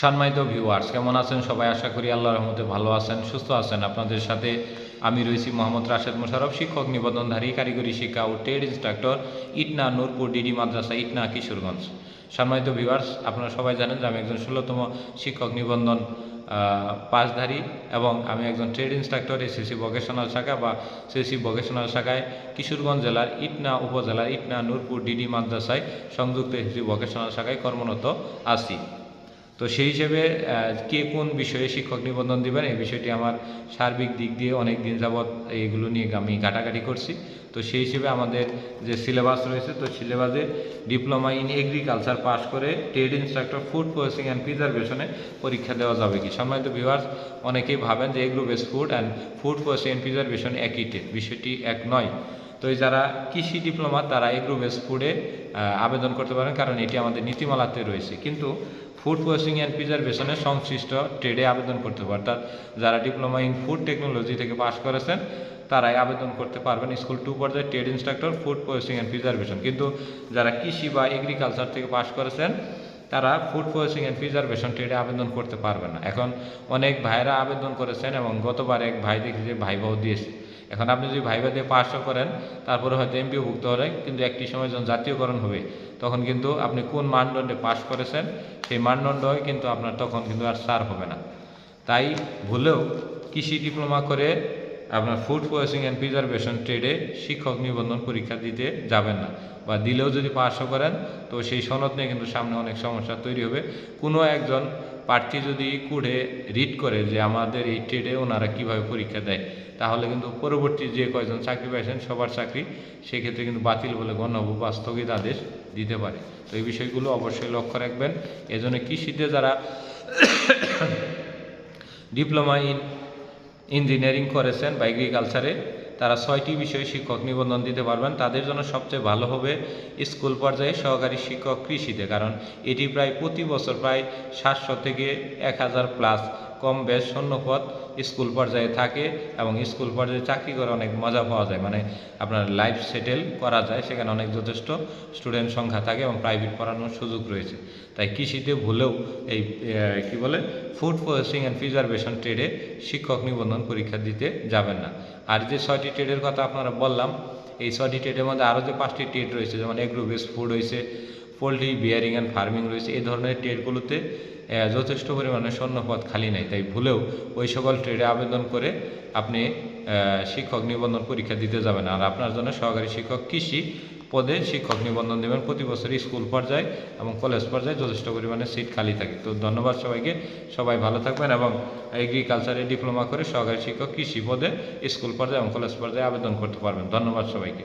সম্মানিত ভিউয়ার্স কেমন আছেন সবাই? আশা করি আল্লাহর রহমতে ভালো আছেন, সুস্থ আছেন। আপনাদের সাথে আমি রয়েছি মোহাম্মদ রাশেদ মোশারফ শিক্ষক, নিবন্ধনধারী, কারিগরি শিক্ষা ও trade instructor Itna Nurpur DD মাদ্রাসা, ইটনা কিশোরগঞ্জ। সম্মানিত ভিউয়ার্স আপনারা সবাই জানেন যে আমি একজন ষোলোতম শিক্ষক নিবন্ধন পাশধারী এবং আমি একজন ট্রেড ইনস্ট্রাক্টর, এসএসসি ভোকেশনাল শাখা বা সিএসসি ভোকেশনাল শাখায় কিশোরগঞ্জ জেলার ইটনা উপজেলার ইটনা নূরপুর ডিডি মাদ্রাসায় সংযুক্ত এসএসসি ভোকেশনাল শাখায় কর্মরত আছি। তো সেই হিসেবে কে কোন বিষয়ে শিক্ষক নিবন্ধন দিবেন, এই বিষয়টি আমার সার্বিক দিক দিয়ে অনেক দিন যাবৎ এইগুলো নিয়ে আমি ঘাটাঘাটি করছি। তো সেই হিসেবে আমাদের যে সিলেবাস রয়েছে, তো সিলেবাসে ডিপ্লোমা ইন এগ্রিকালচার পাস করে trade instructor, food processing and প্রিজার্ভেশনে পরীক্ষা দেওয়া যাবে কি? সম্মানিত ভিউয়ার্স, অনেকেই ভাবেন যে agro base food and food processing and preservation একই বিষয়টি এক নয়। তো যারা কৃষি ডিপ্লোমা, তারা এগ্রো বেস ফুডে আবেদন করতে পারেন, কারণ এটি আমাদের নীতিমালাতে রয়েছে। কিন্তু ফুড প্রসেসিং অ্যান্ড প্রিজার্ভেশনের সংশ্লিষ্ট ট্রেডে আবেদন করতে পারে অর্থাৎ যারা ডিপ্লোমা ইন ফুড টেকনোলজি থেকে পাশ করেছেন, তারাই আবেদন করতে পারবেন স্কুল টু পর্যায়ে trade instructor, food processing and preservation. কিন্তু যারা কৃষি বা এগ্রিকালচার থেকে পাশ করেছেন, তারা ফুড প্রসেসিং অ্যান্ড প্রিজার্ভেশন ট্রেডে আবেদন করতে পারবে না। এখন অনেক ভাইরা আবেদন করেছেন এবং গতবার এক ভাই দেখি যে ভাইবাও দিয়েছে। এখন আপনি যদি ভাইবা দিয়ে পাশও করেন, তারপরে হয়তো এমপিও ভুক্ত হলে কিন্তু একটি সময় যখন জাতীয়করণ হবে, তখন কিন্তু আপনি কোন মানদণ্ডে পাশ করেছেন, সেই মানদণ্ডই কিন্তু আপনার তখন কিন্তু আর সার হবে না। তাই ভুলেও কৃষি ডিপ্লোমা করে আপনার ফুড প্রসেসিং অ্যান্ড প্রিজার্ভেশন ট্রেডে শিক্ষক নিবন্ধন পরীক্ষা দিতে যাবেন না বা দিলেও যদি পাশও করেন, তো সেই সনদ নিয়ে কিন্তু সামনে অনেক সমস্যা তৈরি হবে। কোনো একজন প্রার্থী যদি কুড়ে রিড করে যে আমাদের এই ট্রেডে ওনারা কীভাবে পরীক্ষা দেয়, তাহলে কিন্তু পরবর্তী যে কয়জন চাকরি পাইছেন, সবার চাকরি সেক্ষেত্রে কিন্তু বাতিল বলে গণ্য হবে বা স্থগিত আদেশ দিতে পারে। তো এই বিষয়গুলো অবশ্যই লক্ষ্য রাখবেন। এজন্য কৃষিতে যারা ডিপ্লোমা ইন ইঞ্জিনিয়ারিং করেছেন বা এগ্রিকালচারে তারা ছয়টি বিষয়ে শিক্ষক নিবন্ধন দিতে পারবেন। তাদের জন্য সবচেয়ে ভালো হবে স্কুল পর্যায়ে সহকারী শিক্ষক কৃষিতে, কারণ এটি প্রায় প্রতি বছর প্রায় সাতশো থেকে এক হাজার প্লাস কম বেশ শূন্যপদ স্কুল পর্যায়ে থাকে এবং স্কুল পর্যায়ে চাকরি করে অনেক মজা পাওয়া যায়। মানে আপনার লাইফ সেটেল করা যায়, সেখানে অনেক যথেষ্ট স্টুডেন্ট সংখ্যা থাকে এবং প্রাইভেট পড়ানোর সুযোগ রয়েছে। তাই কৃষিতে ভুলেও এই কি বলে ফুড প্রসেসিং অ্যান্ড প্রিজার্ভেশন ট্রেডে শিক্ষক নিবন্ধন পরীক্ষা দিতে যাবেন না। আর যে ছয়টি ট্রেডের কথা আপনারা বললাম, এই ছয়টি ট্রেডের মধ্যে আরও যে পাঁচটি ট্রেড রয়েছে, যেমন এগ্রো বেস ফুড রয়েছে পোলট্রি বিয়ারিং অ্যান্ড ফার্মিং রয়েছে, এই ধরনের ট্রেডগুলোতে যথেষ্ট পরিমাণে শূন্যপদ খালি নেই, তাই ভুলেও ওই সকল ট্রেডে আবেদন করে আপনি শিক্ষক নিবন্ধন পরীক্ষা দিতে যাবেন। আর আপনার জন্য সহকারী শিক্ষক কৃষি পদে শিক্ষক নিবন্ধন দেবেন প্রতি বছর স্কুল পর্যায়ে এবং কলেজ পর্যায়ে যথেষ্ট পরিমাণে সিট খালি থাকে। তো ধন্যবাদ সবাইকে। সবাই ভালো থাকবেন এবং এগ্রিকালচারে ডিপ্লোমা করে সহকারী শিক্ষক কৃষি পদে স্কুল পর্যায়ে এবং কলেজ পর্যায়ে আবেদন করতে পারবেন। ধন্যবাদ সবাইকে।